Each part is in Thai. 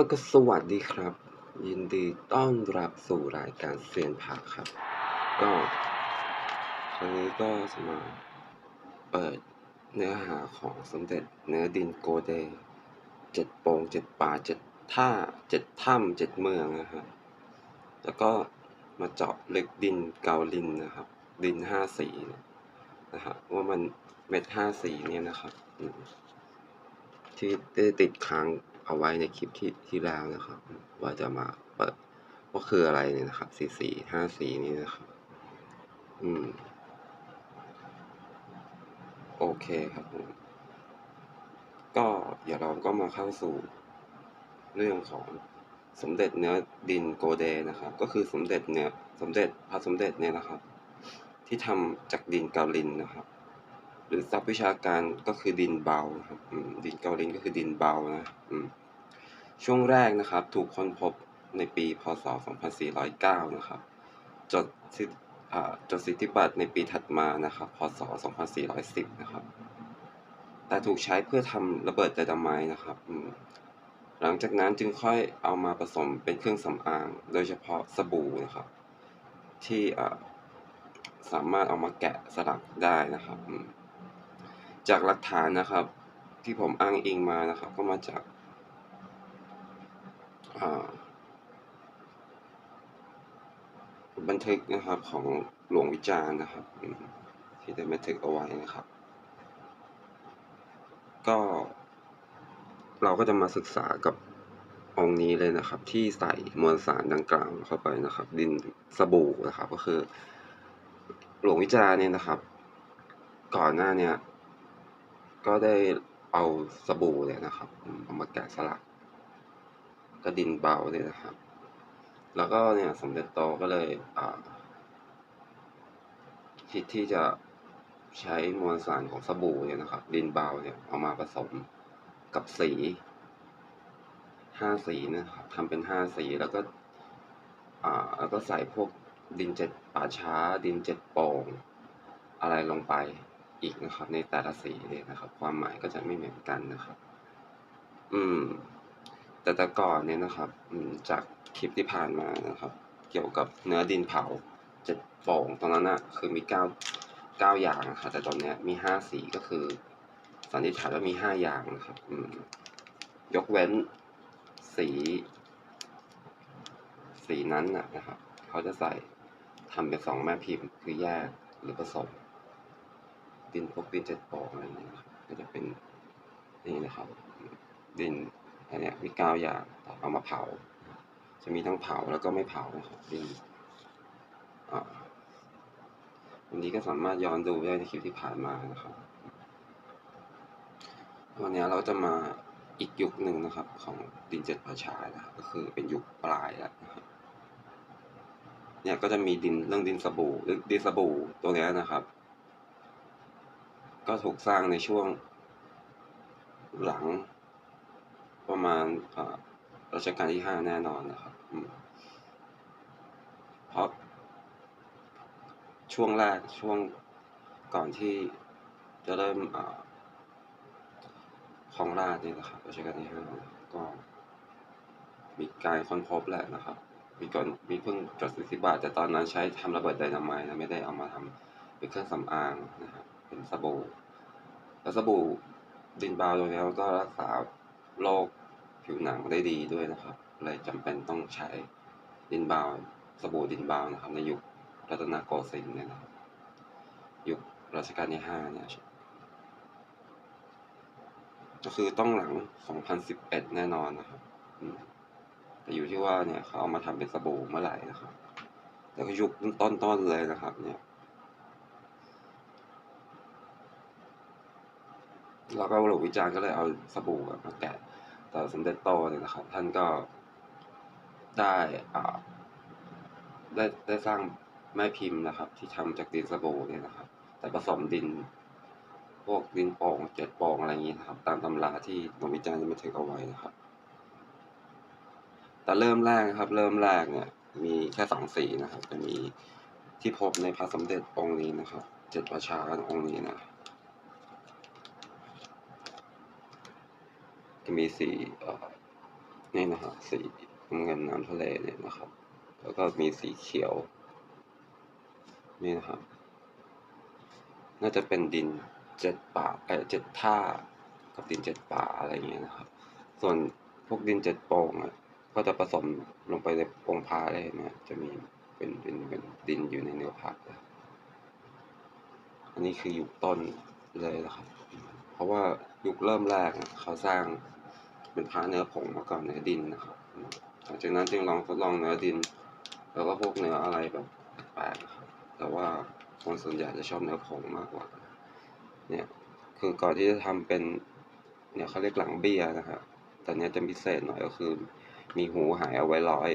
อาก็สวัสดีครับ ยินดีต้อนรับสู่รายการเซียนผักครับ ก็ครั้งนี้ก็จะมาเปิดเนื้อหาของสมเด็จเนื้อดินโกเดเจ็ดโปงเจ็ดป่าเจ็ดท่าเจ็ดถ้ำเจ็ดเมืองนะครับแล้วก็มาเจาะลึกดินเกาลินนะครับ ดินห้าสีนะฮะว่ามันเม็ดห้าสีเนี่ยนะครับที่ได้ติดค้าง เอาไว้ในคลิปที่ที่แล้วนะครับ ว่าจะมาเปิดว่าคืออะไรเนี่ยนะครับสี่สี่ห้าสี่นี้นะครับ อืม โอเคครับผมก็เดี๋ยวเราก็มาเข้าสู่เรื่องของสมเด็จเนื้อดินโกเดนะครับ ก็คือสมเด็จเนื้อสมเด็จพระสมเด็จเนี่ยนะครับ ที่ทำจากดินเกาลินนะครับ หรือศัพท์วิชาการก็คือดินเบาครับดินเกาลินก็คือดินเบานะช่วงแรกนะครับ ถูกค้นพบในปี พศ 2409 นะครับจดทิจดสิทธิบัตรในปีถัดมานะครับ พศ 2410 นะครับ แต่ถูกใช้เพื่อทำระเบิดไดนาไมต์นะครับ หลังจากนั้นจึงค่อยเอามาผสมเป็นเครื่องสำอาง โดยเฉพาะสบู่นะครับ ที่สามารถเอามาแกะสลักได้นะครับ จากหลักฐานนะครับ ที่ผมอ้างอิงมานะครับ ก็มาจากาบันทึกนะครับของหลวงวิจารณ์นะครับ ที่ได้บันทึกเอาไว้นะครับ ก็เราก็จะมาศึกษากับองนี้เลยนะครับ ที่ใส่มวลสารดังกล่าวเข้าไปนะครับ ดินสบู่นะครับ ก็คือ หลวงวิจารณ์เนี่ยนะครับ ก่อนหน้าเนี้ย ก็ได้เอาสบู่เนี่ยนะครับเอามาแกะสลักก็ดินเบาเนี่ยนะครับ แล้วก็เนี่ยสมเด็จโตก็เลยคิดที่จะใช้มวลสารของสบู่เนี่ยนะครับ ดินเบาเนี่ยเอามาผสมกับสีห้าสีนะครับทำเป็นห้าสีแล้วก็อ่าแล้วก็ใส่พวกดินเจ็ดป่าช้า ดินเจ็ดโป่งอะไรลงไป อีกนะครับ ในแต่ละสีเนี่ยนะครับ ความหมายก็จะไม่เหมือนกันนะครับ อืม แต่แต่ก่อนเนี่ยนะครับอืมจากคลิปที่ผ่านมานะครับ เกี่ยวกับเนื้อดินเผาเจ็ดโป่งตรงนั้นอะคือมีเก้าเก้าอย่างนะครับแต่ตอนเนี้ยมีห้าสีก็คือสันนิษฐานว่ามีห้าอย่างนะครับอืมยกเว้นสี สีนั้นนะนะครับ เขาจะใส่ทำเป็นสองแม่พิมพ์คือแยกหรือผสม ดินพวกดินเจ็ดปอกอะไรอย่างเงี้ยก็จะเป็นนี่นะครับ ดินอันเนี้ยมีเก้าอย่างเอามาเผา จะมีทั้งเผาแล้วก็ไม่เผานะครับดินอันนี้ก็สามารถย้อนดูได้ในคลิปที่ผ่านมานะครับ วันนี้เราจะมาอีกยุคหนึ่งนะครับ ของดินเจ็ดประชานะครับก็คือเป็นยุคปลายแล้วนะครับเนี่ยก็จะมีดินเรื่องดินสบู่ดินสบู่ตัวนี้นะครับ ก็ถูกสร้างในช่วงหลังประมาณรัชกาลที่ห้าแน่นอนนะครับ เพราะช่วงแรกช่วงก่อนที่จะเริ่มอ่าครองราชนี่นะครับรัชกาลที่ห้าก็มีการค้นพบแหละนะครับ มีก่อนมีเพิ่งจดสิทธิบัตรแต่ตอนนั้นใช้ทำระเบิดไดนาไมต์นะไม่ได้เอามาทำเป็นเครื่องสำอางนะครับ เป็นสบู่แล้วสบู่ดินบาวตัวนี้ก็รักษาโรคผิวหนังได้ดีด้วยนะครับ เลยจำเป็นต้องใช้ดินบาวสบู่ดินบาวนะครับ ในยุครัตนโกสินทร์เนี่ยนะครับยุครัชกาลที่ห้าเนี่ยก็คือต้องหลัง 2011 แน่นอนนะครับ แต่อยู่ที่ว่าเนี่ยเขาเอามาทำเป็นสบู่เมื่อไหร่นะครับแล้วก็ยุคต้นๆเลยนะครับ เนี่ย แล้วก็หลวงวิจารณ์ก็เลยเอาสบู่มาแกะแต่สมเด็จโตเนี่ยนะครับ ท่านก็ได้อ่าได้ได้สร้างแม่พิมพ์นะครับ ที่ทำจากดินสบู่เนี่ยนะครับ แต่ผสมดิน พวกดินโป่งเจ็ดโป่งอะไรอย่างนี้นะครับ ตามตำราที่หลวงวิจารณ์จะบันทึกเอาไว้นะครับ แต่เริ่มแรกนะครับ เริ่มแรกเนี่ย มีแค่สองสีนะครับ จะมีที่พบในพระสมเด็จองค์นี้นะครับ เจ็ดประชาองค์นี้นะ จะมีสีเอ่อนี่นะครับสีน้ำเงินน้ำทะเลเนี่ยนะครับ แล้วก็มีสีเขียว นี่นะครับ น่าจะเป็นดินเจ็ดป่าเออเจ็ดท่ากับดินเจ็ดป่าอะไรเงี้ยนะครับ ส่วนพวกดินเจ็ดโป่งอะก็จะผสมลงไปในโป่งพาได้นะจะมีเป็นเป็นเป็นดินอยู่ในเนื้อผักอันนี้คือยุคต้นเลยนะครับ เพราะว่ายุคเริ่มแรกเขาสร้าง เป็นพระเนื้อผงมาก่อนเนื้อดินนะครับหลังจากนั้นจึงลองทดลองเนื้อดิน แล้วก็พวกเนื้ออะไรแบบแปลกๆนะครับแต่ว่าคนส่วนใหญ่จะชอบเนื้อผงมากกว่า เนี่ยคือก่อนที่จะทำเป็นเนี่ยเขาเรียกหลังเบียนะครับแต่เนี้ยจะพิเศษหน่อยก็คือ มีหูหายเอาไว้ร้อย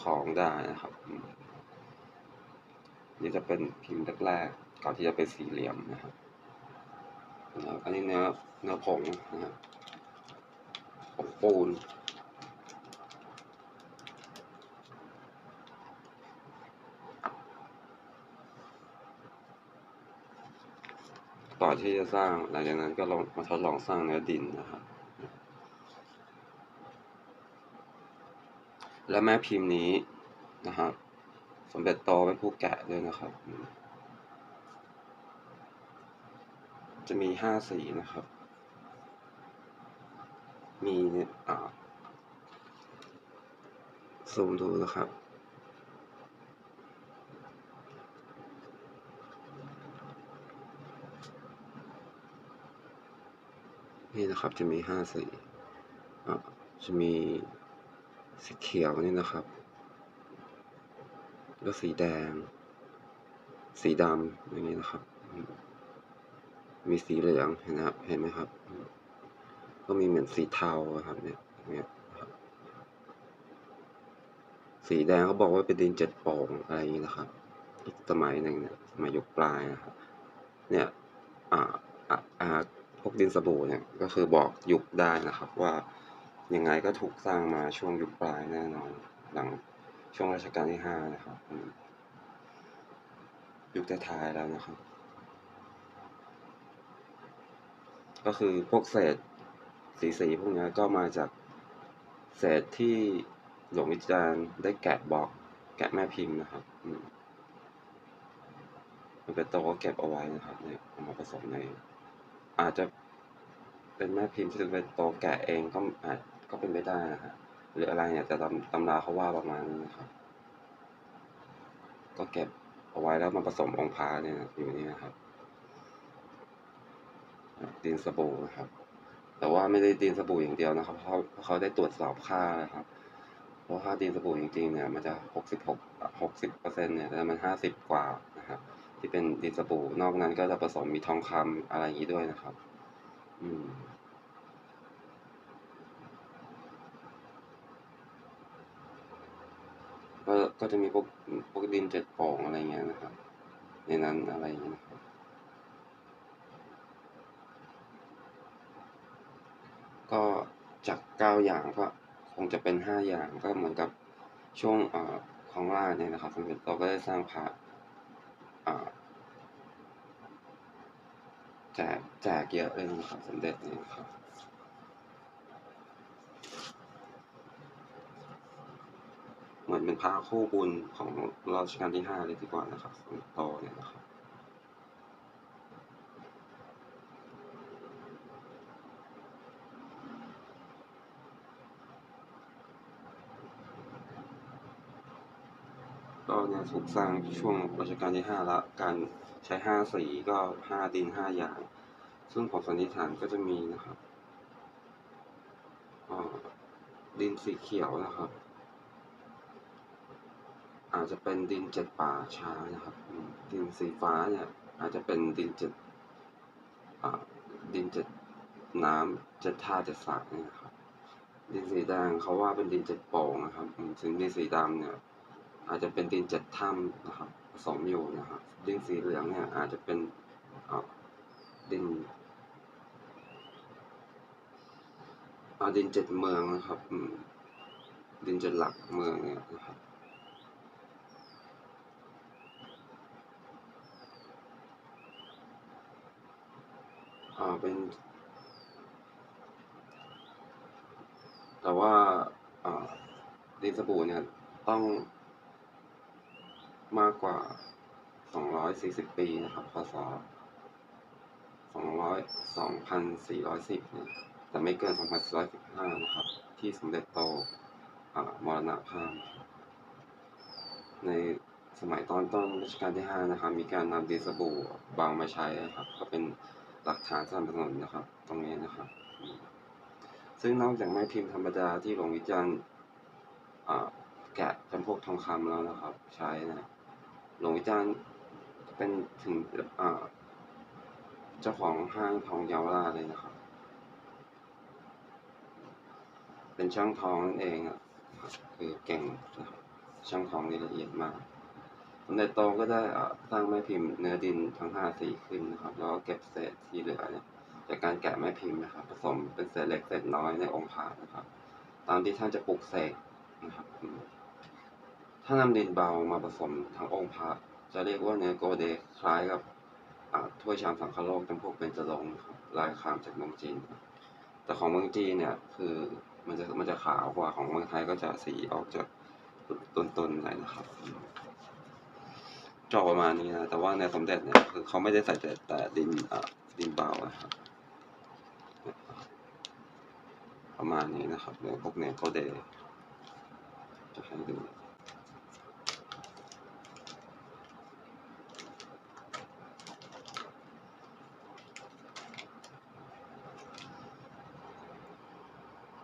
ของได้นะครับ นี่จะเป็นพิมพ์แรกๆก่อนที่จะเป็นสี่เหลี่ยมนะครับอันนี้เนื้อเนื้อผงนะครับ ผงปูนก่อที่จะสร้างหลังจากนั้นก็ลองมาทดลองสร้างเนื้อดินนะครับ และแม่พิมพ์นี้นะครับ สมเด็จโตเป็นผู้แกะด้วยนะครับ จะมีห้าสีนะครับ มีอ่าสูมดูนะครับ นี่นะครับจะมีห้าสีอ่าจะมีสีเขียวนี่นะครับ แล้วสีแดง สีดำอย่างนี้นะครับ มีสีเหลืองเห็นนะครับเห็นไหมครับ ก็มีเหมือนสีเทาครับเนี่ยเนี่ยสีแดงเขาบอกว่าเป็นดินเจ็ดโป่งอะไรอย่างนี้นะครับ อีกสมัยหนึ่งเนี่ยสมัยยุคปลายนะครับเนี่ยอ่าอ่าพวกดินสบู่เนี่ยก็คือบอกยุคได้นะครับว่ายังไงก็ถูกสร้างมาช่วงยุคปลายแน่นอน หลังช่วงรัชกาลที่ห้านะครับยุคท้ายแล้วนะครับ ก็คือพวกเศษ สีสีๆพวกนี้ก็มาจากเศษที่หลวงวิจารณ์ได้แกะบอก แกะแม่พิมพ์นะครับมันเป็นโตก็เก็บเอาไว้นะครับเนี่ยเอามาผสมใน อาจจะเป็นแม่พิมพ์ที่เป็นโตแกะเองก็อาจก็เป็นไปได้นะฮะหรืออะไรเนี่ยแต่ตำตำราเขาว่าประมาณนี้นะครับ ก็เก็บเอาไว้แล้วมาผสมองค์พระเนี่ยอยู่นี่นะครับดินสบู่นะครับ แต่ว่าไม่ได้ดินสบู่อย่างเดียวนะครับเพราะเพราะเขาได้ตรวจสอบค่านะครับเพราะค่าดินสบู่จริงๆเนี่ยมันจะหกสิบหกหกสิบเปอร์เซ็นต์เนี่ยแต่มันห้าสิบกว่านะครับที่เป็นดินสบู่นอกนั้นก็จะผสมมีทองคำอะไรอย่างนี้ด้วยนะครับ อืมก็ก็จะมีพวกพวกดินเจ็ดโป่งอะไรเงี้ยนะครับ ในนั้นอะไรเงี้ย ก้าอย่างก็คงจะเป็นห้าอย่างก็เหมือนกับช่วงอของล่าเนี่ยนะครับเราก็ได้สร้างพระแจกแจกเยอะเลยนะครับสมเด็จเนี่ยครับเหมือนเป็นพระคู่บุญของรัชกาลที่ห้าเลยดีกว่านะครับโตเนี่ยนะครับ ถูกสร้างช่วงรัชกาลที่ห้าละการใช้ห้าสีก็ห้าดินห้าอย่าง ซึ่งผมสันนิษฐานก็จะมีนะครับดินสีเขียวนะครับ อาจจะเป็นดินเจ็ดป่าช้านะครับ ดินสีฟ้าเนี่ย อาจจะเป็นดินเจ็ดดินเจ็ดน้ำเจ็ดท่าเจ็ดสระนะครับ ดินสีแดงเขาว่าเป็นดินเจ็ดโป่งนะครับอืมซึ่งดินสีดำเนี่ย อาจจะเป็นดินเจ็ดถ้ำนะครับผสมอยู่นะครับดินสีเหลืองเนี่ยอาจจะเป็นดินอ่าดินเจ็ดเมืองนะครับดินเจ็ดหลักเมืองเนี่ยนะครับอ่าเป็น แต่ว่าอ่าดินสบู่เนี่ยต้อง มากกว่า 240 ปีนะครับพศ200 2,410เนี่ยแต่ไม่เกิน 2,415 นะครับ ที่สมเด็จโตอ่ามรณภาพ ในสมัยตอนต้นรัชกาลที่ 5 นะครับ มีการนำดินสบู่บางมาใช้นะครับ ก็เป็นหลักฐานสนับสนุนนะครับ ตรงนี้นะครับ ซึ่งนอกจากแม่พิมพ์ธรรมดาที่หลวงวิจารณ์อ่าแกะจำพวกทองคำแล้วนะครับ ใช้นะ หลวงวิจารณ์เป็นถึงอ่าเจ้าของห้างทองเยาวราชเลยนะครับ เป็นช่างทองนั่นเองอะครับคือเก่งนะครับช่างทองนี่ละเอียดมากสมเด็จโตก็ได้อ่าสร้างแม่พิมพ์เนื้อดินทั้งห้าสีขึ้นนะครับ แล้วก็เก็บเศษที่เหลือเนี่ยจากการแกะแม่พิมพ์นะครับ ผสมเป็นเศษเล็กเศษน้อยในองค์พระนะครับ ตามที่ท่านจะปลุกเสกนะครับ ถ้านำดินเบามาผสมทั้งองค์พระจะเรียกว่าเนื้อโกเดคล้ายกับถ้วยชามสังฆโลกจำพวกเป็นจรงค์นะครับลายคามจากเมืองจีน แต่ของเมืองจีนเนี่ยคือมันจะมันจะขาวกว่าของเมืองไทยก็จะสีออกจากต้นๆหน่อยนะครับจอประมาณนี้นะแต่ว่าในสมเด็จเนี่ยคือเขาไม่ได้ใส่แต่แต่ดินอ่าดินเบานะครับประมาณนี้นะครับเนื้อพวกเนื้อโกเดจะให้ดู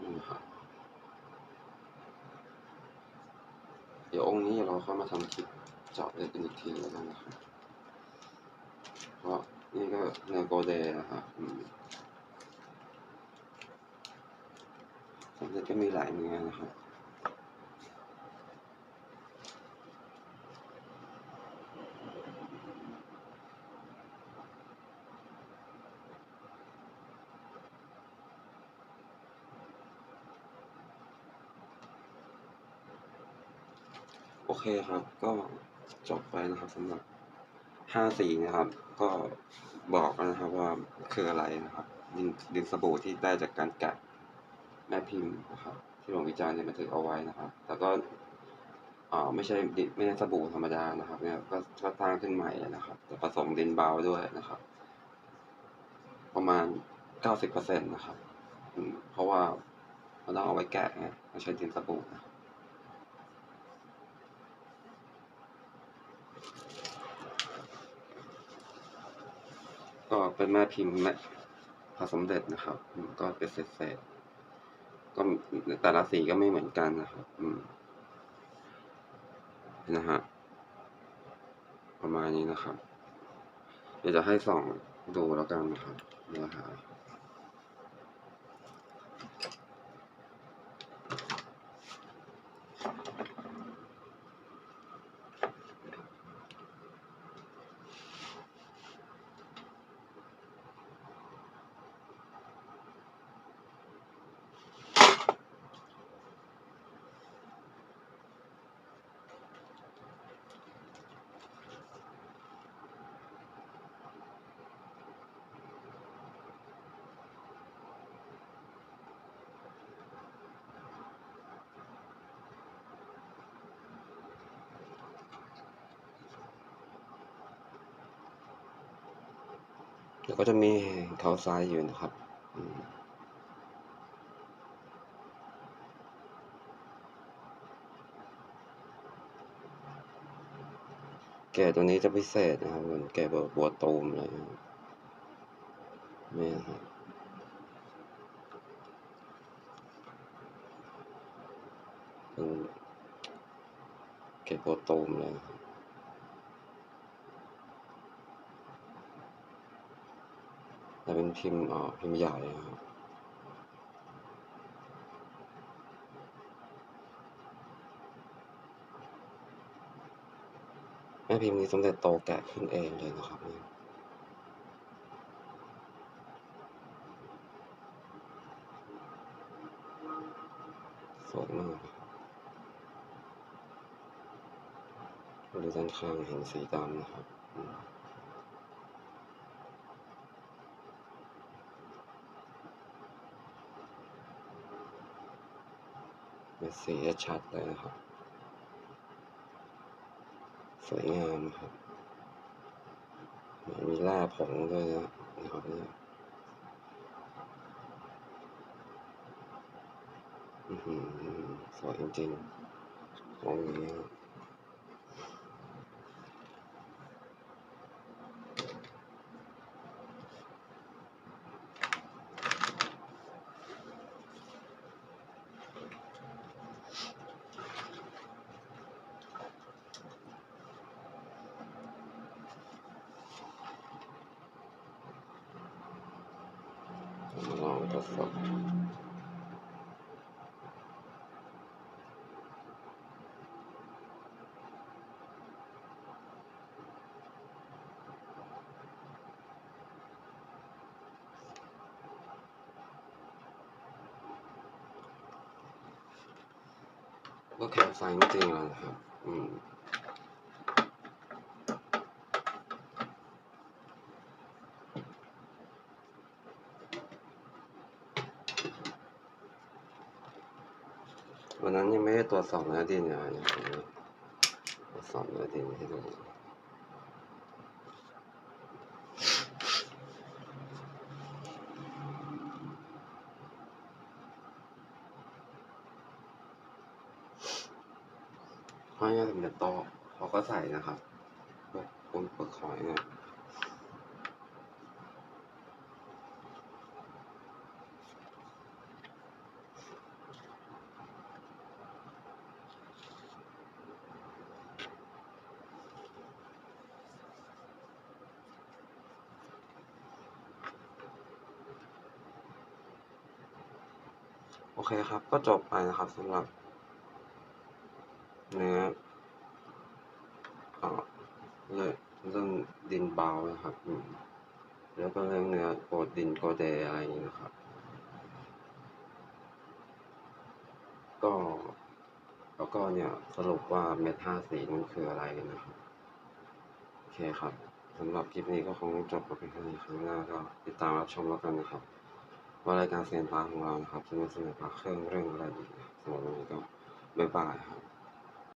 นี่นะครับ เดี๋ยวองค์นี้เราเข้ามาทำคลิปเจาะเลยเป็นอีก ทีแล้วกันนะครับเพราะนี่ก็เนื้อโกเดนะครับอืมสมเด็จก็มีหลายเนื้อนะครับโอเคครับ ก็ จบไปนะครับสำหรับห้าสีนะครับ ก็บอกนะครับว่าคืออะไรนะครับ ดินดินสบู่ที่ได้จากการแกะแม่พิมพ์นะครับ ที่หลวงวิจารณ์เนี่ยบันทึกเอาไว้นะครับแล้วก็อ่าไม่ใช่ไม่ใช่สบู่ธรรมดานะครับ เนี่ยก็ก็สร้างขึ้นใหม่นะครับ แต่ผสมดินเบาด้วยนะครับ ประมาณเก้าสิบเปอร์เซ็นต์นะครับเพราะว่ามันต้องเอาไว้แกะไงไม่ใช่ดินสบู่นะครับ ก็เป็นแม่พิมพ์แม่พอสมเด็จนะครับ ก็เป็นเศษๆก็แต่ละสีก็ไม่เหมือนกันนะครับ อืมนะฮะประมาณนี้นะครับ เดี๋ยวจะให้ส่องดูแล้วกันนะครับเนื้อหา เดี๋ยวก็จะมีเท้าซ้ายอยู่นะครับแก่ตัวนี้จะพิเศษนะครับเหมือนแก่แบบบัวตูมเลยนะครับนี่นะครับเป็นแก่บัวตูมเลยครับ แต่เป็นพิมพ์อ่าพิมพ์ใหญ่ครับแม่พิมพ์นี้สมเด็จโตแกะขึ้นเองเลยนะครับนี่สวยมากบริเวณด้านข้างเห็นสีดำนะครับ อืมม็ดสีชัดเลยนะครับ สวยงามนะครับมีล่าผงด้วยนะครับเนี่ยหือสวยจริงๆองนี้ ครับมาลองทดสอบก็แข็งไฟจริงแล้วนะครับ อืม วันนั้นยังไม่ได้ ตรวจสอบเนื้อดินเลยอย่างนี้ตรวจสอบเนื้อดินให้ดูเพราะงั้นสำเร็จโตเขาก็ใส่นะครับพวกบนเปลือกหอยเนี่ย โอเคครับ ก็ จบไปนะครับสำหรับเนื้อเอ่อเรื่องดินเบานะครับ แล้วก็เรื่องเนื้อโกดดินโกเดอะไรอย่างนี้นะครับ ก็แล้วก็เนี่ยสรุปว่าเม็ดห้าสีมันคืออะไรนะครับ โอเคครับสำหรับคลิปนี้ก็คงจบไปเพียงเท่านี้ครั้งหน้าก็ติดตามรับชมแล้วกันนะครับ ว่ารายการเซียนพาของเรานะครับจะมีเสนอพาเครื่องเรื่องอะไรอีกสำหรับวันนี้ก็บ๊ายบายครับ